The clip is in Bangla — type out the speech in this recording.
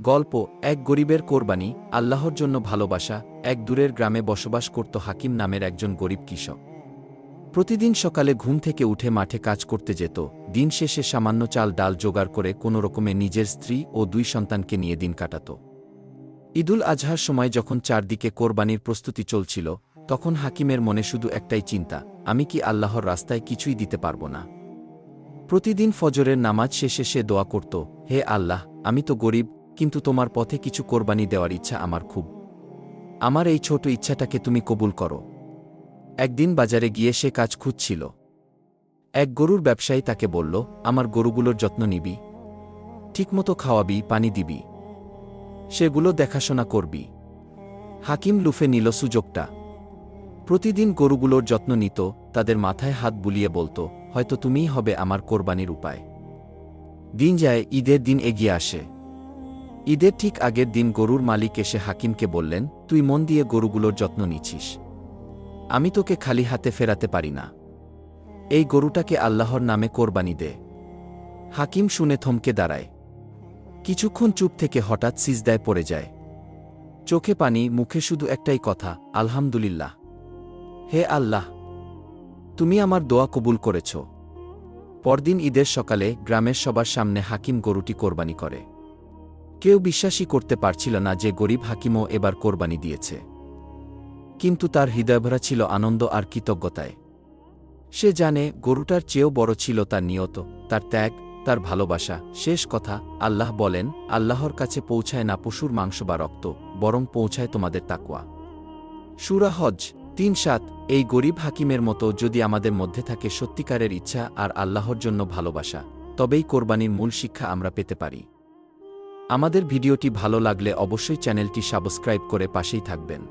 গল্প, এক গরিবের কোরবানি, আল্লাহর জন্য ভালোবাসা, এক দূরের গ্রামে বসবাস করত হাকিম নামের একজন গরিব কৃষক। প্রতিদিন সকালে ঘুম থেকে উঠে মাঠে কাজ করতে যেত, দিন শেষে সামান্য চাল ডাল জোগাড় করে কোনো রকমে নিজের স্ত্রী ও দুই সন্তানকে নিয়ে দিন কাটাত। ঈদুল আজহার সময় যখন চারদিকে কোরবানির প্রস্তুতি চলছিল, তখন হাকিমের মনে শুধু একটাই চিন্তা, আমি কি আল্লাহর রাস্তায় কিছুই দিতে পারব না? প্রতিদিন ফজরের নামাজ শেষে সে দোয়া করত, হে আল্লাহ, আমি তো গরিব কিন্তু তোমার পথে কিছু কোরবানি দেওয়ার ইচ্ছা আমার খুব। আমার এই ছোট ইচ্ছাটাকে তুমি কবুল করো। একদিন বাজারে গিয়ে সে কাজ খুঁজছিল। এক গরুর ব্যবসায়ী তাকে বলল, আমার গরুগুলোর যত্ন নিবি। ঠিকমতো খাওয়াবি, পানি দিবি। সেগুলো দেখাশোনা করবি। হাকিম লুফে নিল সুযোগটা। প্রতিদিন গরুগুলোর যত্ন নিত, তাদের মাথায় হাত বুলিয়ে বলতো, হয়তো তুমিই হবে আমার কোরবানির উপায়। দিন যায়, ঈদের দিন এগিয়ে আসে। ঈদের ঠিক আগের দিন গরুর মালিক এসে হাকিমকে বললেন, তুই মন দিয়ে গরুগুলোর যত্ন নিচ্ছিস। আমি তোকে খালি হাতে ফেরাতে পারি না। এই গরুটাকে আল্লাহর নামে কোরবানি দে। হাকিম শুনে থমকে দাঁড়ায়। কিছুক্ষণ চুপ থেকে হঠাৎ সিজদায় পড়ে যায়। চোখে পানি, মুখে শুধু একটাই কথা, আলহামদুলিল্লাহ। হে আল্লাহ, তুমি আমার দোয়া কবুল করেছ। পরদিন ঈদের সকালে গ্রামের সবার সামনে হাকিম গরুটি কোরবানি করে। কেউ বিশ্বাসই করতে পারছিল না যে গরিব হাকিমও এবার কোরবানি দিয়েছে। কিন্তু তার হৃদয়ভরা ছিল আনন্দ আর কৃতজ্ঞতায়। সে জানে গরুটার চেয়েও বড় ছিল তার নিয়ত, তার ত্যাগ, তার ভালোবাসা। শেষ কথা, আল্লাহ বলেন, আল্লাহর কাছে পৌঁছায় না পশুর মাংস বা রক্ত, বরং পৌঁছায় তোমাদের তাকুয়া সুরা হজ তিন সাত, এই গরিব হাকিমের মতো যদি আমাদের মধ্যে থাকে সত্যিকারের ইচ্ছা আর আল্লাহর জন্য ভালোবাসা, তবেই কোরবানির মূল শিক্ষা আমরা পেতে পারি। আমাদের ভিডিওটি ভালো লাগলে অবশ্যই চ্যানেলটি সাবস্ক্রাইব করে পাশেই থাকবেন।